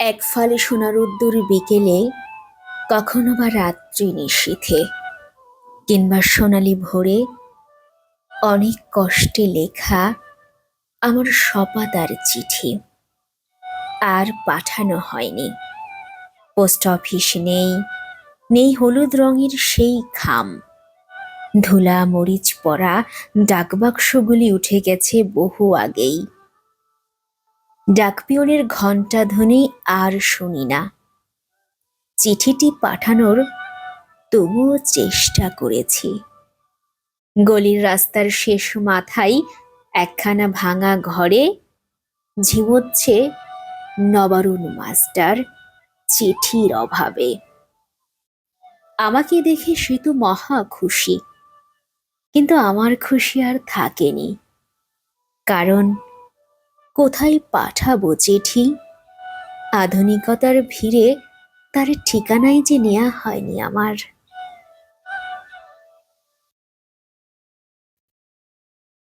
এক ফালে সোনারুদ্দুর বিকেলে কখনো বা রাত্রি নিশীথে, কিংবা সোনালি ভোরে অনেক কষ্টে লেখা আমার সপাতার চিঠি। আর পাঠানো হয়নি। পোস্ট অফিস নেই নেই হলুদ রঙের সেই খাম। ধুলা, মরিচ, পড়া, ডাকবাক্সগুলি উঠে গেছে বহু আগেই। ডাকপিয়নের ঘণ্টা ধ্বনি আর শুনি না। চিঠিটি পাঠানোর তবুও চেষ্টা করেছি। গলির রাস্তার শেষ মাথায় একখানা ভাঙা ঘরে ঝিমোচ্ছে নবারুণ মাস্টার চিঠির অভাবে। আমাকে দেখে সে তো মহা খুশি, কিন্তু আমার খুশি আর থাকেনি, কারণ কোথায় পাঠাবো চিঠি? আধুনিকতার ভিড়ে তার ঠিকানাই যে নেওয়া হয়নি আমার।